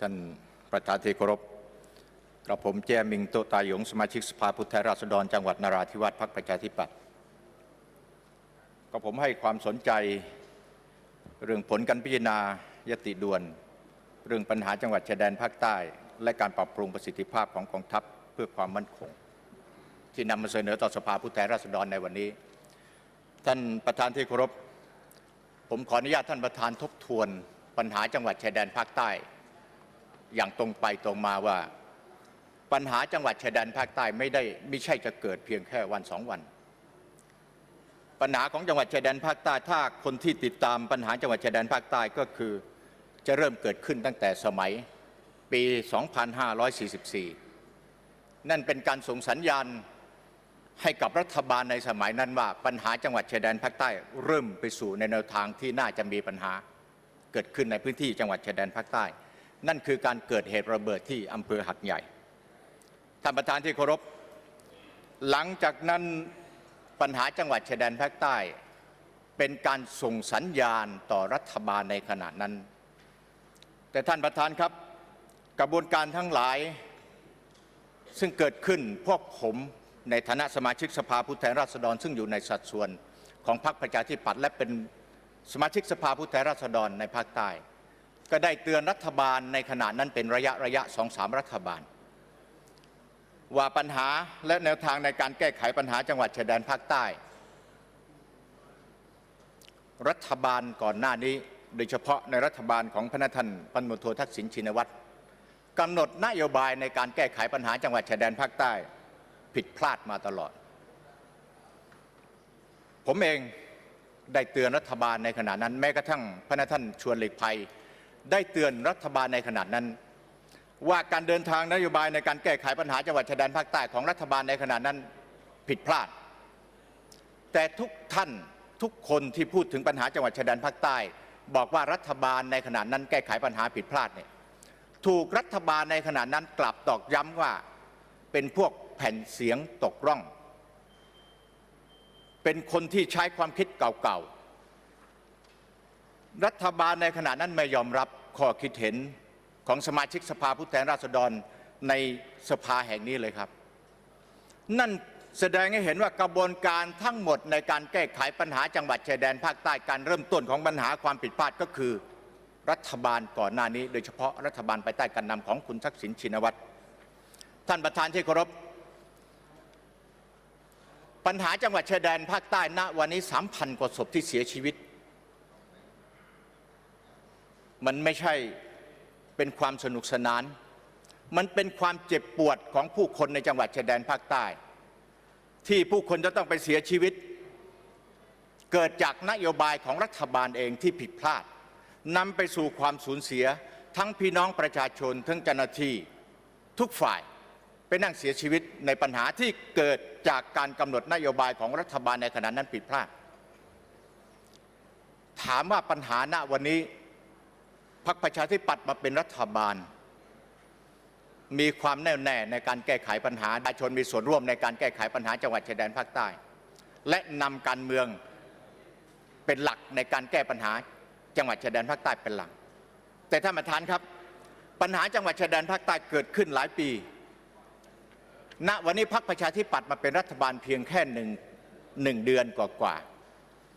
ท่านประธานที่เคารพกระผมแจมิงโตตายหยงสมาชิกสภาผู้แทนราษฎรจังหวัดนราธิวาสพรรคประชาธิปัตย์ก็ผมให้ความสนใจเรื่องผลการพิจารณายติด่วน เรื่องปัญหาจังหวัดชายแดนภาคใต้ และการปรับปรุงประสิทธิภาพของกองทัพเพื่อความมั่นคง ที่นำมาเสนอต่อสภาผู้แทนราษฎรในวันนี้ ท่านประธานที่เคารพผมขออนุญาตท่านประธานทบทวนปัญหาจังหวัดชายแดนภาคใต้ อย่างตรงไปตรงมาว่า ปัญหาจังหวัดชายแดนภาคใต้ไม่ได้ไม่ใช่จะเกิดเพียงแค่วันสองวัน ปัญหาของจังหวัดชายแดนภาคใต้ถ้าคนที่ติดตามปัญหาจังหวัดชายแดนภาคใต้ก็คือจะเริ่มเกิดขึ้นตั้งแต่สมัยปี 2544 นั่นเป็นการส่งสัญญาณให้กับรัฐบาลในสมัยนั้นว่าปัญหาจังหวัดชายแดนภาคใต้เริ่มไปสู่ในแนวทางที่น่าจะมีปัญหาเกิดขึ้นในพื้นที่จังหวัดชายแดนภาคใต้ นั่นคือการเกิดเหตุระเบิดที่อำเภอหัดใหญ่ ท่านประธานที่เคารพ หลังจากนั้นปัญหาจังหวัดชายแดนภาคใต้ เป็นการส่งสัญญาณต่อรัฐบาลในขณะนั้น แต่ท่านประธานครับกระบวนการทั้งหลายซึ่งเกิดขึ้นพวกผมในฐานะสมาชิกสภาผู้แทนราษฎร ซึ่งอยู่ในสัดส่วนของพรรคประชาธิปัตย์และเป็นสมาชิกสภาผู้แทนราษฎรในภาคใต้ ก็ได้เตือนรัฐบาลในขณะนั้นเป็นระยะระยะสองสามรัฐบาล ว่าปัญหาและแนวทางในการแก้ไขปัญหาจังหวัดชายแดนภาคใต้ รัฐบาลก่อนหน้านี้โดยเฉพาะในรัฐบาลของพระท่านพันมโททักษิณชินวัตรกำหนดนโยบายในการแก้ไขปัญหาจังหวัดชายแดนภาคใต้ ผิดพลาดมาตลอด ผมเองได้เตือนรัฐบาลในขณะนั้น แม้กระทั่งพระท่านชวนหลีกภัย ได้เตือนรัฐบาลในขณะนั้น ว่าการเดินทางนโยบายในการแก้ไขปัญหาจังหวัดชายแดนภาคใต้ของรัฐบาลในขณะนั้นผิดพลาด แต่ทุกท่านทุกคนที่พูดถึงปัญหาจังหวัดชายแดนภาคใต้ บอกว่ารัฐบาลในขณะนั้นแก้ไขปัญหาผิดพลาดเนี่ยถูกรัฐบาลในขณะนั้นกลับตอกย้ำว่าเป็นพวกแผ่นเสียงตกร่อง เป็นคนที่ใช้ความคิดเก่าๆ รัฐบาลในขณะนั้นไม่ยอมรับ ข้อคิดเห็นของสมาชิกสภาผู้แทนราษฎรในสภาแห่งนี้เลยครับ นั่นแสดงให้เห็นว่ากระบวนการทั้งหมดในการแก้ไขปัญหาจังหวัดชายแดนภาคใต้การเริ่มต้นของปัญหาความผิดพลาดก็คือ รัฐบาลก่อนหน้านี้ โดยเฉพาะรัฐบาลภายใต้การนำของคุณทักษิณชินวัตรท่านประธานที่เคารพปัญหาจังหวัดชายแดนภาคใต้ณวันนี้สามพันกว่าศพที่เสียชีวิต มันไม่ใช่เป็นความสนุกสนาน มันเป็นความเจ็บปวดของผู้คนในจังหวัดชายแดนภาคใต้ ที่ผู้คนจะต้องไปเสียชีวิต เกิดจากนโยบายของรัฐบาลเองที่ผิดพลาดนำไปสู่ความสูญเสีย ทั้งพี่น้องประชาชนทั้งเจ้าหน้าที่ทุกฝ่ายไปนั่งเสียชีวิตในปัญหาที่เกิดจากการกำหนดนโยบายของรัฐบาลในขณะนั้นผิดพลาด ถามว่าปัญหาณวันนี้ รรคประชาธิปัตย์มาเป็นรัฐบาล มีความแน่วแน่ในการแก้ไขปัญหาประชาชนมีส่วนร่วมในการแก้ไขปัญหาจังหวัดชายแดนภาคใต้ และนำการเมืองเป็นหลักในการแก้ปัญหาจังหวัดชายแดนภาคใต้เป็นหลัก แต่ท่านประธานครับ ปัญหาจังหวัดชายแดนภาคใต้เกิดขึ้นหลายปี ณวันนี้พรรคประชาธิปัตย์มาเป็นรัฐบาลเพียงแค่หนึ่งหนึ่งเดือนกว่า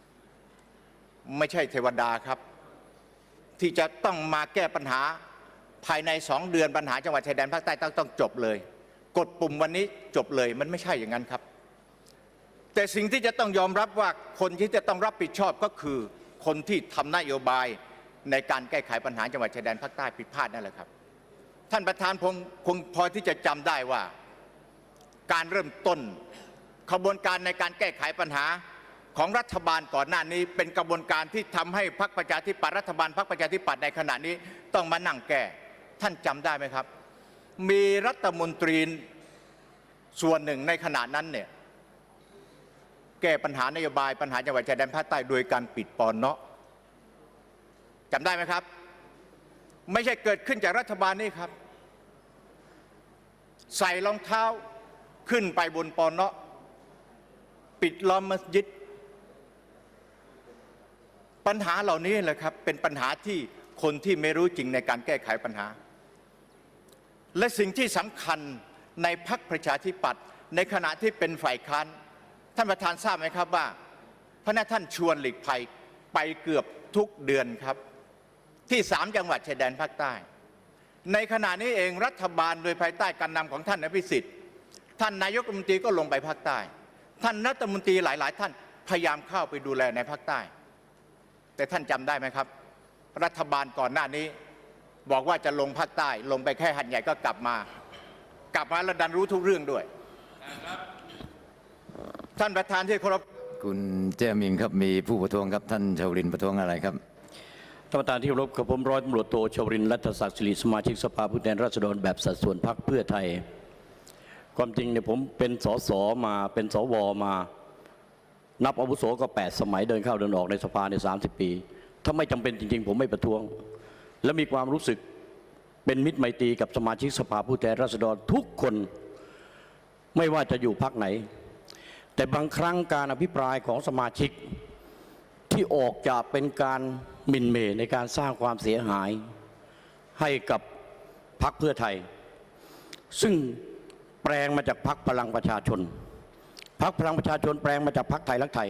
ๆไม่ใช่เทวดาครับ ที่จะต้องมาแก้ปัญหาภายในสองเดือนปัญหาจังหวัดชายแดนภาคใต้ต้องต้องจบเลย กดปุ่มวันนี้จบเลยมันไม่ใช่อย่างนั้นครับ แต่สิ่งที่จะต้องยอมรับว่าคนที่จะต้องรับผิดชอบก็คือ คนที่ทำนโยบายในการแก้ไขปัญหาจังหวัดชายแดนภาคใต้ผิดพลาดนั่นแหละครับ ท่านประธานคงคงพอที่จะจำได้ว่า การเริ่มต้นขบวนการในการแก้ไขปัญหา ของรัฐบาลก่อนหน้านี้ เป็นกระบวนการที่ทำให้พรรคประชาธิปัตย์รัฐบาลพรรคประชาธิปัตย์ในขณะนี้ต้องมานั่งแก้ท่านจำได้ไหมครับ มีรัฐมนตรีส่วนหนึ่งในขณะนั้นเนี่ยแก้ปัญหานโยบายปัญหาจังหวัดชายแดนภาคใต้โดยการปิดปอนเนาะจำได้ไหมครับ ไม่ใช่เกิดขึ้นจากรัฐบาลนี่ครับ ใส่รองเท้าขึ้นไปบนปอนเนาะปิดล้อมมัสยิด ปัญหาเหล่านี้แหละครับเป็นปัญหาที่คนที่ไม่รู้จริงในการแก้ไขปัญหา และสิ่งที่สำคัญในพักประชาธิปัตย์ในขณะที่เป็นฝ่ายค้านท่านประธานทราบไหมครับว่า พระนาท่านชวนหลีกภัยไปเกือบทุกเดือนครับ ที่สามจังหวัดชายแดนภาคใต้ ในขณะนี้เองรัฐบาลโดยภายใต้การนำของท่านอภิสิทธิ์ ท่านนายกรัฐมนตรีก็ลงไปภาคใต้ ท่านรัฐมนตรีหลาย ๆ ท่านพยายามเข้าไปดูแลในภาคใต้ แต่ท่านจำได้ไหมครับ รัฐบาลก่อนหน้านี้ บอกว่าจะลงภาคใต้ ลงไปแค่หัดใหญ่ก็กลับมา กลับมาแล้วดันรู้ทุกเรื่องด้วย ท่านประธานที่เคารพคุณเจมิงครับมีผู้ประท้วงครับท่านชาวรินทร์ประท้วงอะไรครับท่านประธานที่เคารพกับผมร้อยตำรวจโทชวรินทร์รัตศักดิ์สิริสมาชิกสภาผู้แทนราษฎรแบบสัดส่วนพรรคเพื่อไทย ความจริงเนี่ยผมเป็นสสมาเป็นสวมา นับอาวุโสก็ 8 สมัยเดินเข้าเดินออกในสภาใน 30 ปี ถ้าไม่จำเป็นจริง ๆ ผมไม่ประท้วง และมีความรู้สึกเป็นมิตรไมตรีกับสมาชิกสภาผู้แทนราษฎรทุกคนไม่ว่าจะอยู่พรรคไหน แต่บางครั้งการอภิปรายของสมาชิกที่ออกจะเป็นการหมิ่นเมในการสร้างความเสียหายให้กับพรรคเพื่อไทย ซึ่งแปลงมาจากพรรคพลังประชาชน พรรคพลังประชาชนแปลงมาจากพรรคไทยรักไทย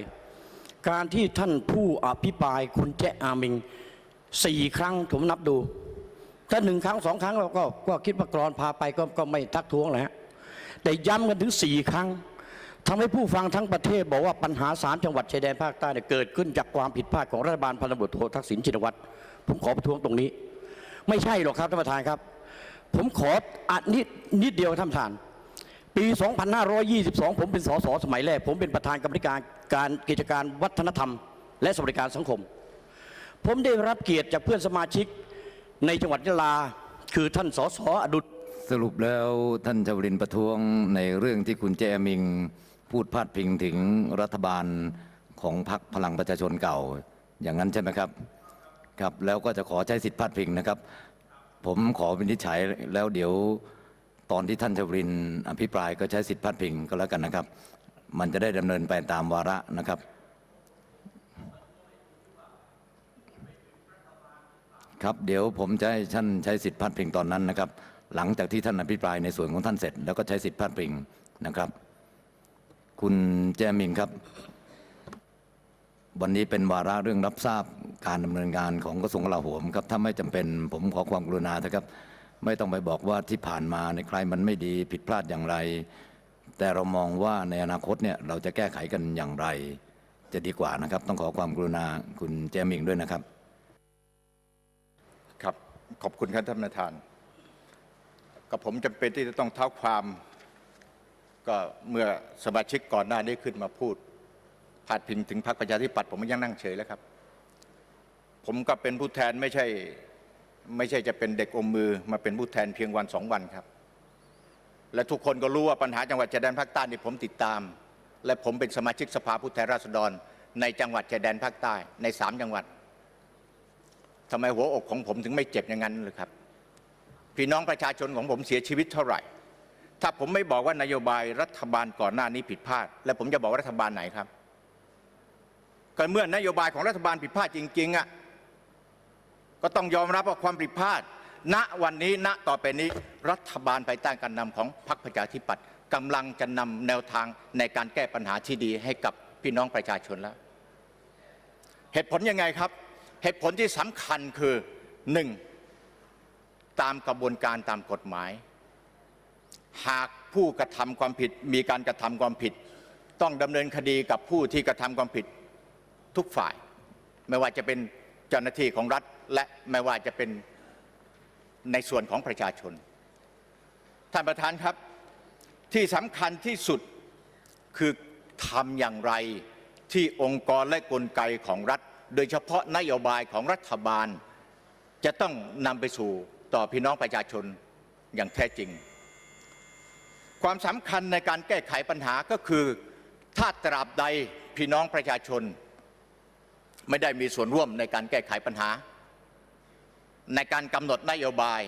การที่ท่านผู้อภิปรายคุณแจ๊อามิงสี่ครั้งผมนับดู ถ้าหนึ่งครั้งสองครั้งเราก็ก็คิดว่ากรอนพาไปก็ก็ไม่ทักท้วงแหละแต่ย้ำกันถึงสี่ครั้งทำให้ผู้ฟังทั้งประเทศบอกว่าปัญหาสามจังหวัดชายแดนภาคใต้เนี่ยเกิดขึ้นจากความผิดพลาดของรัฐบาลพันตำรวจโททักษิณชินวัตรผมขอประท้วงตรงนี้ ไม่ใช่หรอกครับท่านประธานครับ ผมขออัดนิดนิดเดียวท่านประธาน ปี 2522 ผมเป็นสสสมัยแรก ผมเป็นประธานกรรมการการกิจการวัฒนธรรม และสวัสดิการสังคม ผมได้รับเกียรติจากเพื่อนสมาชิกในจังหวัดยะลา คือท่านสสอดุลสรุปแล้วท่านชาวรินประท้วงในเรื่องที่คุณเจมิงพูดพาดพิงถึงรัฐบาลของพรรคพลังประชาชนเก่า อย่างนั้นใช่ไหมครับครับ แล้วก็จะขอใช้สิทธิพาดพิงนะครับ ผมขอวินิจฉัยแล้วเดี๋ยว ตอนที่ท่านชาวรินอภิปรายก็ใช้สิทธิพาดพิงก็แล้วกันนะครับ มันจะได้ดำเนินไปตามวาระนะครับ ครับเดี๋ยวผมจะให้ท่านใช้สิทธิพาดพิงตอนนั้นนะครับ หลังจากที่ท่านอภิปรายในส่วนของท่านเสร็จ แล้วก็ใช้สิทธิพาดพิงนะครับ คุณแจมิงครับ วันนี้เป็นวาระเรื่องรับทราบการดำเนินงานของกระทรวงกลาโหมครับถ้าไม่จำเป็นผมขอความกรุณานะครับ ไม่ต้องไปบอกว่าที่ผ่านมาในใครมันไม่ดีผิดพลาดอย่างไร แต่เรามองว่าในอนาคตเนี่ยเราจะแก้ไขกันอย่างไร จะดีกว่านะครับ ต้องขอความกรุณาคุณแจมิงด้วยนะครับ ครับขอบคุณครับท่านประธานกับผมจำเป็นที่จะต้องเท้าความก็เมื่อสมาชิกก่อนหน้านี้ขึ้นมาพูดพาดพิงถึงพรรคประชาธิปัตย์ผมยังนั่งเฉยแล้วครับ ผมก็เป็นผู้แทนไม่ใช่ ไม่ใช่จะเป็นเด็กอมมือมาเป็นผู้แทนเพียงวันสองวันครับ และทุกคนก็รู้ว่าปัญหาจังหวัดชายแดนภาคใต้นี่ผมติดตาม และผมเป็นสมาชิกสภาผู้แทนราษฎร ในจังหวัดชายแดนภาคใต้ในสามจังหวัดทำไมหัวอกของผมถึงไม่เจ็บอย่างนั้นเลยครับ พี่น้องประชาชนของผมเสียชีวิตเท่าไหร่ ถ้าผมไม่บอกว่านโยบายรัฐบาลก่อนหน้านี้ผิดพลาด แล้วผมจะบอกรัฐบาลไหนครับก็เมื่อนโยบายของรัฐบาลผิดพลาดจริงๆอะ ก็ต้องยอมรับว่าความผิดพลาด ณวันนี้ณต่อไปนี้รัฐบาลภายใต้การนำของพรรคประชาธิปัตย์กำลังจะนำแนวทางในการแก้ปัญหาที่ดีให้กับพี่น้องประชาชนแล้ว เหตุผลยังไงครับ เหตุผลที่สำคัญคือหนึ่งตามกระบวนการตามกฎหมาย หากผู้กระทำความผิดมีการกระทำความผิด ต้องดำเนินคดีกับผู้ที่กระทำความผิดทุกฝ่าย ไม่ว่าจะเป็นเจ้าหน้าที่ของรัฐ และไม่ว่าจะเป็นในส่วนของประชาชน ท่านประธานครับที่สำคัญที่สุดคือทำอย่างไรที่องค์กรและกลไกของรัฐ โดยเฉพาะนโยบายของรัฐบาล จะต้องนำไปสู่ต่อพี่น้องประชาชนอย่างแท้จริง ความสำคัญในการแก้ไขปัญหาก็คือถ้าตราบใดพี่น้องประชาชน ไม่ได้มีส่วนร่วมในการแก้ไขปัญหา ในการกำหนดนโยบาย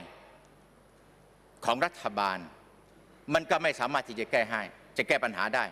ของรัฐบาล มันก็ไม่สามารถที่จะแก้ให้จะแก้ปัญหาได้